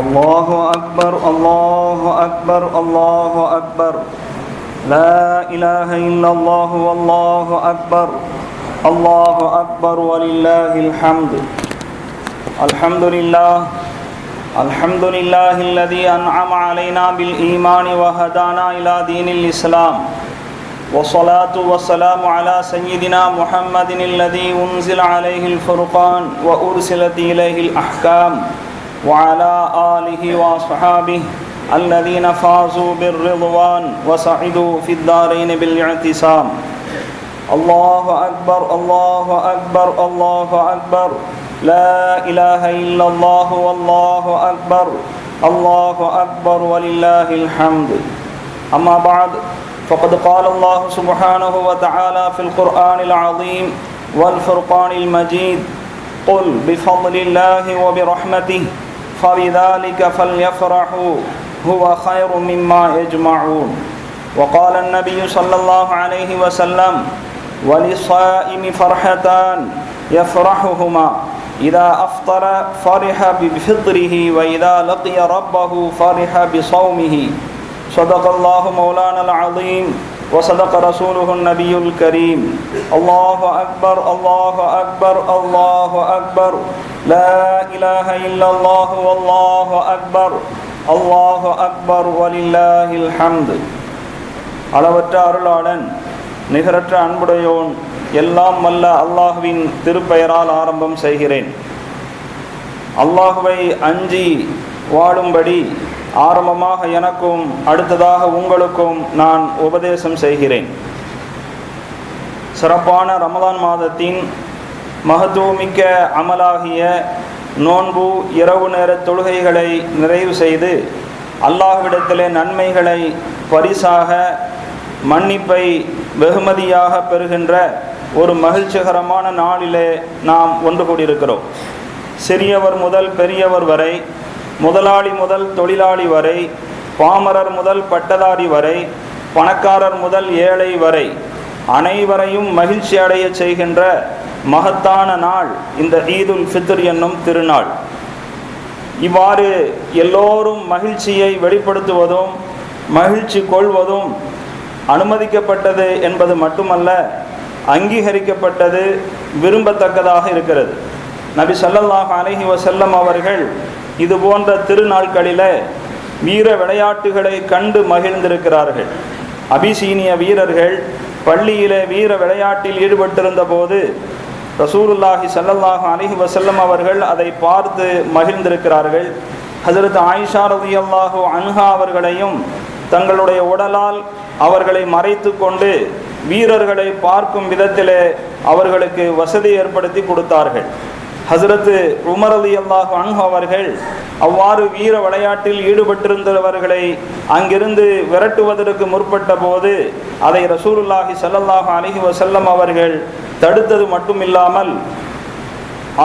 الله أكبر الله أكبر الله أكبر لا إله إلا الله والله أكبر الله أكبر ولله الحمد الحمد لله الحمد لله الذي أنعم علينا بالإيمان وهدانا إلى دين الإسلام والصلاة والسلام على سيدنا محمد الذي أنزل عليه الفرقان وأرسلت إليه الأحكام وعلى آله وأصحابه الذين فازوا بالرضوان وسعدوا في الدارين بالاعتصام الله أكبر الله أكبر الله أكبر. لا إله إلا الله، والله أكبر. الله أكبر، ولله الحمد. أما بعد، فقد قال الله سبحانه وتعالى في القرآن العظيم والفرقان المجيد قل بفضل الله وبرحمته. فبذلك فليفرحوا، هو خير مما يجمعون. وقال النبي صلى الله عليه وسلم، وللصائم فرحتان، يفرحهما. إذا أفطر فرح بفطره، وإذا لقي ربه فرح بصومه. صدق الله مولانا العظيم. وصدق رسوله النبي الكريم الله أكبر الله أكبر الله أكبر لا إله إلا الله والله أكبر الله أكبر ولله الحمد அளவற்ற அருளாளன் நிகரற்ற அன்புடையோன் எல்லாம் வல்ல அல்லாஹுவின் திருப்பெயரால் ஆரம்பம் செய்கிறேன் அல்லாஹுவை அஞ்சி வாழும்படி ஆரம்பமாக எனக்கும் அடுத்ததாக உங்களுக்கும் நான் உபதேசம் செய்கிறேன். சிறப்பான ரமதான் மாதத்தின் மகத்துவமிக்க அமலாகிய நோன்பு இரவு நேர தொழுகைகளை நிறைவு செய்து அல்லாஹ்விடத்திலே நன்மைகளை பரிசாக மன்னிப்பை வெகுமதியாக பெறுகின்ற ஒரு மகிழ்ச்சிகரமான நாளிலே நாம் ஒன்று கூடியிருக்கிறோம். சிறியவர் முதல் பெரியவர் வரை முதலாளி முதல் தொழிலாளி வரை பாமரர் முதல் பட்டதாரி வரை பணக்காரர் முதல் ஏழை வரை அனைவரையும் மகிழ்ச்சி அடைய செய்கின்ற மகத்தான நாள் இந்த ஈதுல் ஃபித்ர் என்னும் திருநாள். இவ்வாறு எல்லோரும் மகிழ்ச்சியை வெளிப்படுத்துவதும் மகிழ்ச்சி கொள்வதும் அனுமதிக்கப்பட்டது என்பது மட்டுமல்ல அங்கீகரிக்கப்பட்டது விரும்பத்தக்கதாக இருக்கிறது. நபி சல்லல்லாஹ் அலஹி வசல்லம் அவர்கள் இது போன்ற திருநாட்களில் வீர விளையாட்டுகளை கண்டு மகிழ்ந்திருக்கிறார்கள். அபிசீனிய வீரர்கள் பள்ளியிலே வீர விளையாட்டில் ஈடுபட்டிருந்த போது ரசூருல்லாஹி சல்லல்லாஹு அலிஹி வசல்லம் அவர்கள் அதை பார்த்து மகிழ்ந்திருக்கிறார்கள். ஹசரத் ஆயிஷா ரதி அன்ஹா அவர்களையும் தங்களுடைய உடலால் அவர்களை மறைத்து கொண்டு வீரர்களை பார்க்கும் விதத்திலே அவர்களுக்கு வசதி ஏற்படுத்தி கொடுத்தார்கள். ஹசரத்து உமர் அலி அல்லாஹ் அன்ஹு அவர்கள் அவ்வாறு வீர விளையாட்டில் ஈடுபட்டிருந்தவர்களை அங்கிருந்து விரட்டுவதற்கு முற்பட்ட போது அதை ரசூலுல்லாஹி சல்லல்லாஹு அலிஹி வசல்லம் அவர்கள் தடுத்தது மட்டுமில்லாமல்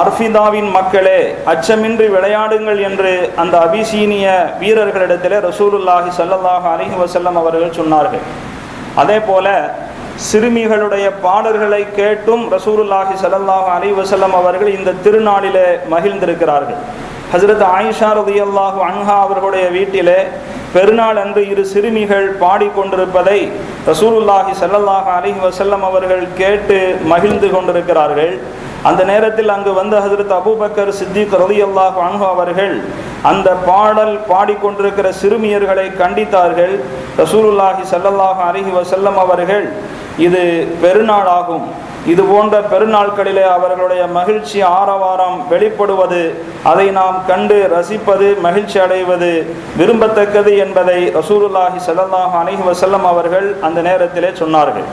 அர்ஃபிதாவின் மக்களே அச்சமின்றி விளையாடுங்கள் என்று அந்த அபிசீனிய வீரர்களிடத்திலே ரசூலுல்லாஹி சல்லல்லாஹு அலிஹி வசல்லம் அவர்கள் சொன்னார்கள். அதே போல சிறுமிகளுடைய பாடல்களை கேட்டும் ரசூருல்லாஹி சல்லல்லாஹு அலிவசல்லம் அவர்கள் இந்த திருநாளிலே மகிழ்ந்திருக்கிறார்கள். ஹசரத் ஆயிஷா ரதியல்லாஹு அன்ஹா அவர்களுடைய வீட்டிலே பெருநாள் அன்று இரு சிறுமிகள் பாடிக்கொண்டிருப்பதை ரசூலுல்லாஹி சல்லல்லாஹ் அலிஹி வசல்லம் அவர்கள் கேட்டு மகிழ்ந்து கொண்டிருக்கிறார்கள். அந்த நேரத்தில் அங்கு வந்த ஹசரத் அபூபக்கர் சித்திக் ரதி அன்ஹா அன்ஹு அவர்கள் அந்த பாடல் பாடிக்கொண்டிருக்கிற சிறுமியர்களை கண்டித்தார்கள். ரசூலுல்லாஹி சல்லல்லாஹ் அலிஹி வசல்லம் அவர்கள் இது பெருநாளாகும். இது போன்ற பெருநாட்களிலே அவர்களுடைய மகிழ்ச்சி ஆரவாரம் வெளிப்படுவது அதை நாம் கண்டு ரசிப்பது மகிழ்ச்சி அடைவது விரும்பத்தக்கது என்பதை ரசூருல்லாஹி சல்லாஹ் அலிஹி வசல்லம் அவர்கள் அந்த நேரத்திலே சொன்னார்கள்.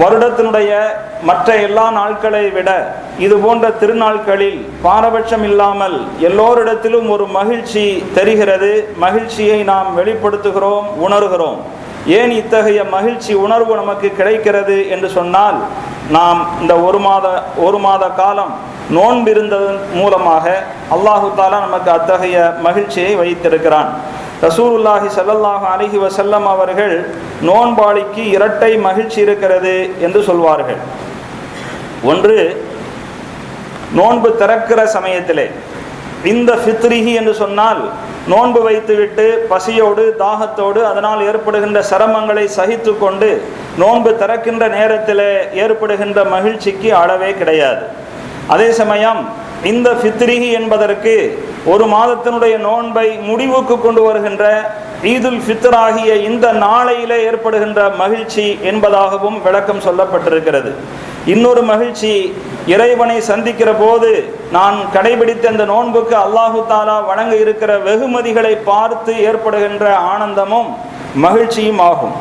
வருடத்தினுடைய மற்ற எல்லா நாட்களை விட இது போன்ற திருநாட்களில் பாரபட்சம் இல்லாமல் எல்லோரிடத்திலும் ஒரு மகிழ்ச்சி தெரிகிறது. மகிழ்ச்சியை நாம் வெளிப்படுத்துகிறோம் உணர்கிறோம். ஏன் இத்தகைய மகிழ்ச்சி உணர்வு நமக்கு கிடைக்கிறது என்று சொன்னால் நாம் இந்த ஒரு மாத ஒரு மாத காலம் நோன்பிருந்ததன் மூலமாக அல்லாஹு தாலா நமக்கு அத்தகைய மகிழ்ச்சியை வைத்திருக்கிறான். ரசூலுல்லாஹி சல்லல்லாஹு அலஹி வசல்லம் அவர்கள் நோன்பாளிக்கு இரட்டை மகிழ்ச்சி இருக்கிறது என்று சொல்வார்கள். ஒன்று நோன்பு திறக்கிற சமயத்திலே இந்த ஃபித்ரிஹி என்று சொன்னால் நோன்பு வைத்துவிட்டு பசியோடு தாகத்தோடு அதனால் ஏற்படுகின்ற சிரமங்களை சகித்து கொண்டு நோன்பு திறக்கின்ற நேரத்தில் ஏற்படுகின்ற மகிழ்ச்சிக்கு அளவே கிடையாது. அதே சமயம் இந்த ஃபித்ரிஹி என்பதற்கு ஒரு மாதத்தினுடைய நோன்பை முடிவுக்கு கொண்டு வருகின்ற ஈதுல் ஃபித்ர் ஆகிய இந்த நாளையிலே ஏற்படுகின்ற மகிழ்ச்சி என்பதாகவும் விளக்கம் சொல்லப்பட்டிருக்கிறது. இன்னொரு மகிழ்ச்சி இறைவனை சந்திக்கிற போது நான் கடைபிடித்த இந்த நோன்புக்கு அல்லாஹு தாலா வழங்க இருக்கிற வெகுமதிகளை பார்த்து ஏற்படுகின்ற ஆனந்தமும் மகிழ்ச்சியும் ஆகும்.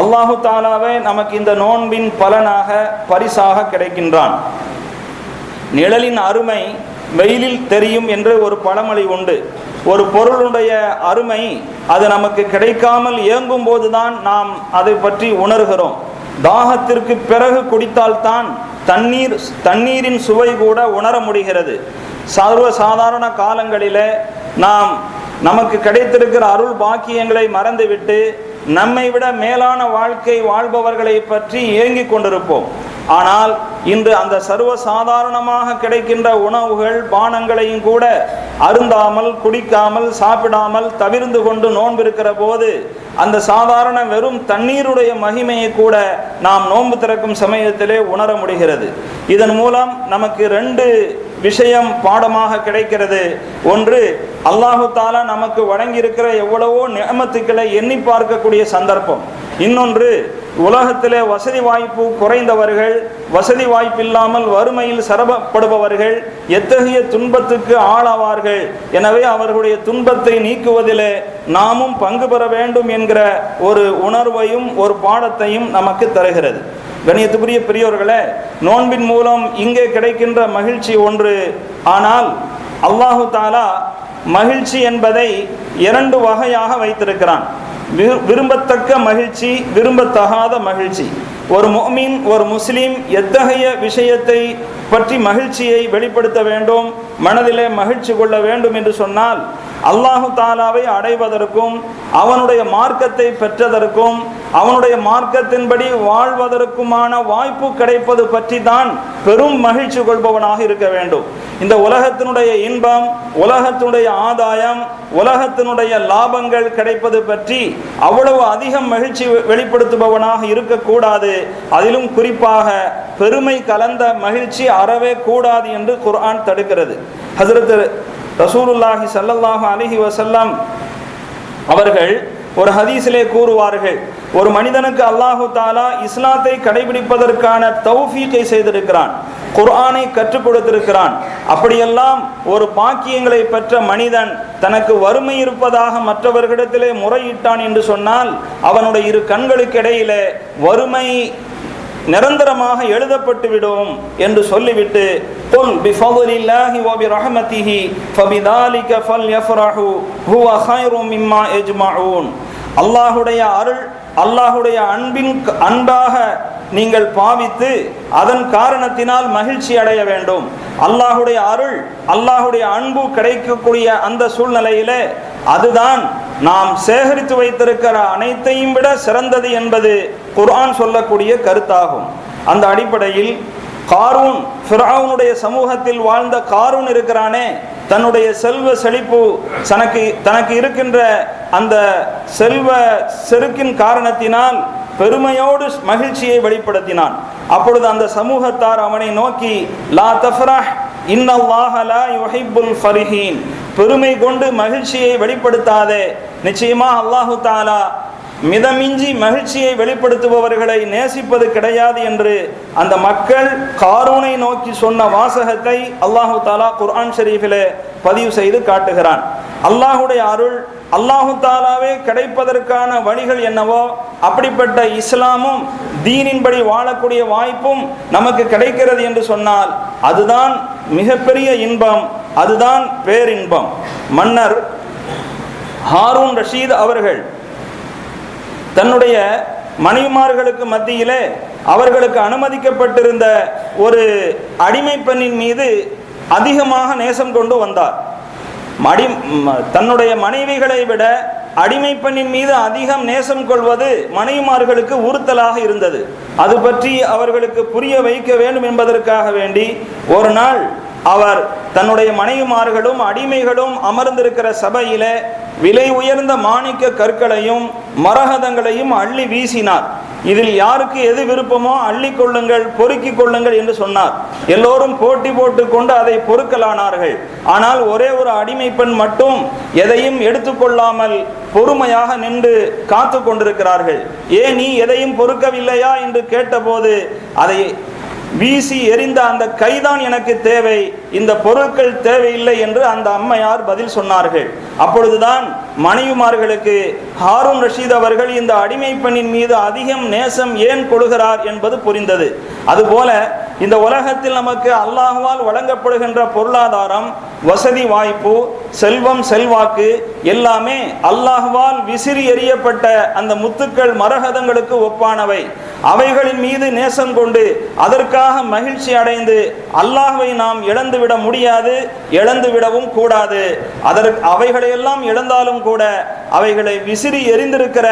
அல்லாஹு தாலாவே நமக்கு இந்த நோன்பின் பலனாக பரிசாக கிடைக்கின்றான். நிழலின் அருமை வெயிலில் தெரியும் என்று ஒரு பழமொழி உண்டு. ஒரு பொருளுடைய அருமை அது நமக்கு கிடைக்காமல் இயங்கும் போதுதான் நாம் அதை பற்றி உணர்கிறோம். தாகத்திற்கு பிறகு குடித்தால்தான் தண்ணீர் தண்ணீரின் சுவை கூட உணர முடிகிறது. சர்வ சாதாரண காலங்களில் நாம் நமக்கு கிடைத்திருக்கிற அருள் பாக்கியங்களை மறந்துவிட்டு நம்மை விட மேலான வாழ்க்கை வாழ்பவர்களை பற்றி இயங்கிக் கொண்டிருப்போம். ஆனால் இன்று அந்த சர்வ சாதாரணமாக கிடைக்கின்ற உணவுகள் பானங்களையும் கூட அருந்தாமல் குடிக்காமல் சாப்பிடாமல் தவிர்ந்து கொண்டு நோன்பிருக்கிற போது அந்த சாதாரண வெறும் தண்ணீருடைய மகிமையை கூட நாம் நோன்பு திறக்கும் சமயத்திலே உணர முடிகிறது. இதன் மூலம் நமக்கு ரெண்டு விஷயம் பாடமாக கிடைக்கிறது. ஒன்று அல்லாஹு தாலா நமக்கு வழங்கியிருக்கிற எவ்வளவோ நியமத்துக்களை எண்ணி பார்க்கக்கூடிய சந்தர்ப்பம். இன்னொன்று உலகத்திலே வசதி வாய்ப்பு குறைந்தவர்கள் வசதி வாய்ப்பில்லாமல் வறுமையில் சிரமப்படுபவர்கள் எத்தகைய துன்பத்துக்கு ஆளாவார்கள்? எனவே அவர்களுடைய துன்பத்தை நீக்குவதிலே நாமும் பங்கு பெற வேண்டும் என்கிற ஒரு உணர்வையும் ஒரு பாடத்தையும் நமக்கு தருகிறது. கணியத்துக்குரிய பெரியோர்களே நோன்பின் மூலம் இங்கே கிடைக்கின்ற மகிழ்ச்சி ஒன்று. ஆனால் அல்லாஹு தாலா மகிழ்ச்சி என்பதை இரண்டு வகையாக வைத்திருக்கிறான். விரு- விரும்பத்தக்க மகிழ்ச்சி விரும்பத்தகாத மகிழ்ச்சி. ஒரு முஃமின் ஒரு முஸ்லீம் எத்தகைய விஷயத்தை பற்றி மகிழ்ச்சியை வெளிப்படுத்த வேண்டும்? மனதிலே மகிழ்ச்சி கொள்ள வேண்டும் என்று சொன்னால் அல்லாஹு தாலாவை அடைவதற்கும் அவனுடைய மார்க்கத்தை பெற்றதற்கும் அவனுடைய மார்க்கத்தின்படி வாழ்வதற்குமான வாய்ப்பு கிடைப்பது பற்றி தான் பெரும் மகிழ்ச்சி கொள்பவனாக இருக்க வேண்டும். இந்த உலகத்தினுடைய இன்பம் உலகத்தினுடைய ஆதாயம் உலகத்தினுடைய லாபங்கள் கிடைப்பது பற்றி அவ்வளவு அதிகம் மகிழ்ச்சி வெளிப்படுத்துபவனாக இருக்கக்கூடாது. அதிலும் குறிப்பாக பெருமை கலந்த மகிழ்ச்சி அறவே கூடாது என்று குர்ஆன் தடுக்கிறது. ஹசரத் ரசூலுல்லாஹி ஸல்லல்லாஹு அலைஹி வசல்லாம் அவர்கள் ஒரு ஹதீஸிலே கூறுவார்கள் ஒரு மனிதனுக்கு அல்லாஹு தாலா இஸ்லாத்தை கடைபிடிப்பதற்கான தௌஃபீக்கை செய்திருக்கிறான் குர்ஆனை கற்றுக் கொடுத்திருக்கிறான். அப்படியெல்லாம் ஒரு பாக்கியங்களை பெற்ற மனிதன் தனக்கு வறுமை இருப்பதாக மற்றவர்களிடத்திலே முறையிட்டான் என்று சொன்னால் அவனுடைய இரு கண்களுக்கு இடையிலே வறுமை நிரந்தரமாக எழுதப்பட்டு விடும் என்று சொல்லிவிட்டு குல் பிஃபضலில்லாஹி வ பிரஹ்மதிஹி ஃபபிதாலிக ஃபல்யஃப்ரஹு ஹுவ கைரும் மிம்மா யஜ்மஊன் அல்லாஹுடைய அருள் அல்லாஹுடைய அன்பின் அன்பாக நீங்கள் பாவித்து அதன் காரணத்தினால் மகிழ்ச்சி அடைய வேண்டும். அல்லாஹுடைய அருள் அல்லாஹுடைய அன்பு கிடைக்கக்கூடிய அந்த சூழ்நிலையிலே அதுதான் நாம் சேகரித்து வைத்திருக்கிற அனைத்தையும் விட சிறந்தது என்பது குர்ஆன் சொல்லக்கூடிய கருத்தாகும். அந்த அடிப்படையில் காரூன் ஃபிராவுனுடைய சமூகத்தில் வாழ்ந்த காரூன் இருக்கிறானே தன்னுடைய செல்வ செழிப்பு தனக்கு தனக்கு இருக்கின்ற அந்த செல்வ செருக்கின் காரணத்தினால் பெருமையோடு மகிழ்ச்சியை வெளிப்படுத்தினான். அப்பொழுது அந்த சமூகத்தார் அவனை நோக்கி லா தஃப்ரா இன்னல்லாஹ யுஹிப்புல் ஃபரிஹீன். பெருமை கொண்டு மகிழ்ச்சியை வெளிப்படுத்தாதே. நிச்சயமா அல்லாஹு தாலா மிதமிஞ்சி மகிழ்ச்சியை வெளிப்படுத்துபவர்களை நேசிப்பது கிடையாது என்று அந்த மக்கள் காரூனை நோக்கி சொன்ன வாசகத்தை அல்லாஹு தாலா குர்ஆன் ஷரீஃபிலே பதிவு செய்து காட்டுகிறான். அல்லாஹுடைய அருள் அல்லாஹு தாலாவே கிடைப்பதற்கான வழிகள் என்னவோ அப்படிப்பட்ட இஸ்லாமும் தீனின்படி வாழக்கூடிய வாய்ப்பும் நமக்கு கிடைக்கிறது என்று சொன்னால் அதுதான் மிகப்பெரிய இன்பம் அதுதான் பேரின்பம். மன்னர் ஹாரூன் ரஷீத் அவர்கள் தன்னுடைய மனைவிமார்களுக்கு மத்தியிலே அவர்களுக்கு அனுமதிக்கப்பட்டிருந்த ஒரு அடிமை பெண்ணின் மீது அதிகமாக நேசம் கொண்டு வந்தார். அடி ம- தன்னுடைய மனைவிகளை விட அடிமை பெண்ணின் மீது அதிகம் நேசம் கொள்வது மனைவிமார்களுக்கு உறுத்தலாக இருந்தது. அது பற்றி அவர்களுக்கு புரிய வைக்க வேண்டும் என்பதற்காக வேண்டி ஒரு நாள் அவர் தன்னுடைய மனைவிமார்களும் அடிமைகளும் அமர்ந்திருக்கிற சபையில விலை உயர்ந்த மாணிக்க கற்களையும் மரகதங்களையும் அள்ளி வீசினார். இதில் யாருக்கு எது விருப்பமோ அள்ளி கொள்ளுங்கள் பொறுக்கிக் கொள்ளுங்கள் என்று சொன்னார். எல்லோரும் போட்டி போட்டு கொண்டு அதை பொறுக்கலானார்கள். ஆனால் ஒரே ஒரு அடிமை பெண் மட்டும் எதையும் எடுத்துக்கொள்ளாமல் பொறுமையாக நின்று காத்து கொண்டிருக்கிறார்கள். ஏன் நீ எதையும் பொறுக்கவில்லையா? என்று கேட்டபோது அதை வீசி எறிந்த அந்த கைதான் எனக்கு தேவை. இந்த பொருட்கள் தேவையில்லை என்று அந்த அம்மையார் பதில் சொன்னார்கள். அப்பொழுதுதான் மனைவிமார்களுக்கு ஹாரூன் ரஷீத் அவர்கள் இந்த அடிமை பெண்ணின் மீது அதிகம் நேசம் ஏன் கொள்கிறார் என்பது புரிந்தது. அதுபோல இந்த உலகத்தில் நமக்கு அல்லாஹுவால் வழங்கப்படுகின்ற பொருளாதாரம் வசதி வாய்ப்பு செல்வம் செல்வாக்கு எல்லாமே அல்லாஹுவால் விசிறி எறியப்பட்ட அந்த முத்துக்கள் மரகதங்களுக்கு ஒப்பானவை. அவைகளின் மீது நேசம் கொண்டு அதற்காக மகிழ்ச்சி அடைந்து அல்லாஹ்வை நாம் இழந்துவிட முடியாது இழந்துவிடவும் கூடாது. அதற்கு அவைகளையெல்லாம் இழந்தாலும் கூட அவைகளை விசிறி எரிந்திருக்கிற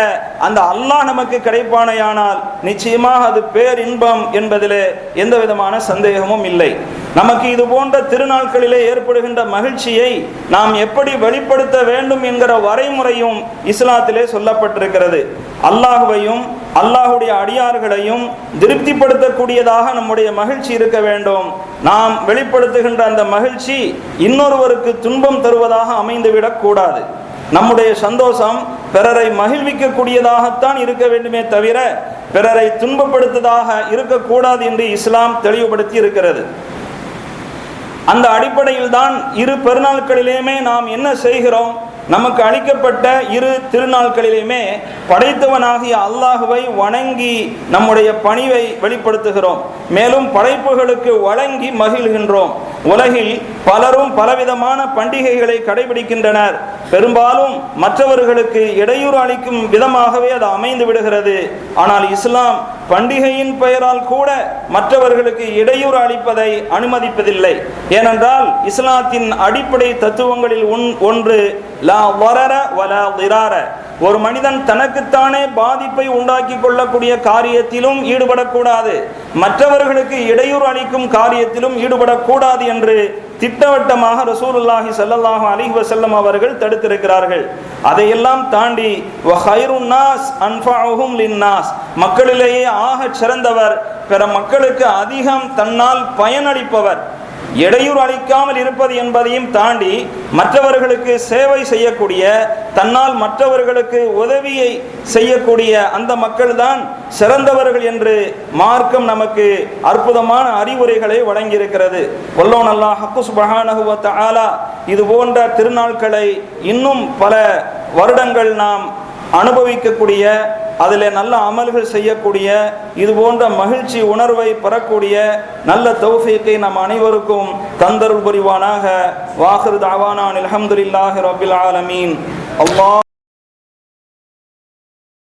அந்த அல்லாஹ் நமக்கு கிடைப்பானையானால் நிச்சயமாக அது பேரின்பம் என்பதிலே எந்த விதமான சந்தேகமும் இல்லை. நமக்கு இது போன்ற திருநாட்களிலே ஏற்படுகின்ற மகிழ்ச்சியை நாம் எப்படி வெளிப்படுத்த வேண்டும் என்கிற வரைமுறையும் இஸ்லாத்திலே சொல்லப்பட்டிருக்கிறது. அல்லாஹுவையும் அல்லாஹுடைய அடியார்களையும் திருப்திப்படுத்தக்கூடியதாக நம்முடைய மகிழ்ச்சி இருக்க வேண்டும். நாம் வெளிப்படுத்துகின்ற அந்த மகிழ்ச்சி இன்னொருவருக்கு துன்பம் தருவதாக அமைந்துவிடக் கூடாது. நம்முடைய சந்தோஷம் பிறரை மகிழ்விக்கக்கூடியதாகத்தான் இருக்க வேண்டுமே தவிர பிறரை துன்பப்படுத்ததாக இருக்கக்கூடாது என்று இஸ்லாம் தெளிவுபடுத்தி இருக்கிறது. அந்த அடிப்படையில் தான் இரு பெருநாட்களிலேயுமே நாம் என்ன செய்கிறோம்? நமக்கு அளிக்கப்பட்ட இரு திருநாட்களிலுமே படைத்தவனாகிய அல்லாஹுவை வணங்கி நம்முடைய பணிவை வெளிப்படுத்துகிறோம். மேலும் படைப்புகளுக்கு வழங்கி மகிழ்கின்றோம். உலகில் பலரும் பலவிதமான பண்டிகைகளை கடைபிடிக்கின்றனர். பெரும்பாலும் மற்றவர்களுக்கு இடையூறு அளிக்கும் விதமாகவே அது அமைந்து விடுகிறது. ஆனால் இஸ்லாம் பண்டிகையின் பெயரால் கூட மற்றவர்களுக்கு இடையூறு அளிப்பதை அனுமதிப்பதில்லை. ஏனென்றால் இஸ்லாத்தின் அடிப்படை தத்துவங்களில் ஒன் ஒன்று லா வரர வலா திரார. ஒரு மனிதன் தனக்குத்தானே பாதிப்பை உண்டாக்கி கொள்ளக்கூடிய காரியத்திலும் ஈடுபடக்கூடாது. மற்றவர்களுக்கு இடையூறு அளிக்கும் காரியத்திலும் ஈடுபடக்கூடாது என்று திட்டவட்டமாக ரசூலுல்லாஹி சல்லாஹ் அலைஹி வசல்லம் அவர்கள் தடுத்திருக்கிறார்கள். அதையெல்லாம் தாண்டி லின்னாஸ் மக்களிலேயே ஆகச் சிறந்தவர் பிற மக்களுக்கு அதிகம் தன்னால் பயனளிப்பவர். இடையூறு அளிக்காமல் இருப்பது என்பதையும் தாண்டி மற்றவர்களுக்கு சேவை செய்யக்கூடிய தன்னால் மற்றவர்களுக்கு உதவியை செய்யக்கூடிய அந்த மக்கள்தான் சிறந்தவர்கள் என்று மார்க்கம் நமக்கு அற்புதமான அறிவுரைகளை வழங்கியிருக்கிறது. வல்லோன் அல்லா ஹக்குஸ் சுபஹானஹு ஆலா இது போன்ற திருநாட்களை இன்னும் பல வருடங்கள் நாம் அனுபவிக்கக்கூடிய அதில் நல்ல அமல்கள் செய்யக்கூடிய இது போன்ற மகிழ்ச்சி உணர்வை பெறக்கூடிய நல்ல தௌஃபீக்கை நம் அனைவருக்கும் தந்தருள் புரிவானாக. வாஹிர் தாவானான் அல்ஹம்துலில்லாஹி ரபில் ஆலமீன். அல்லா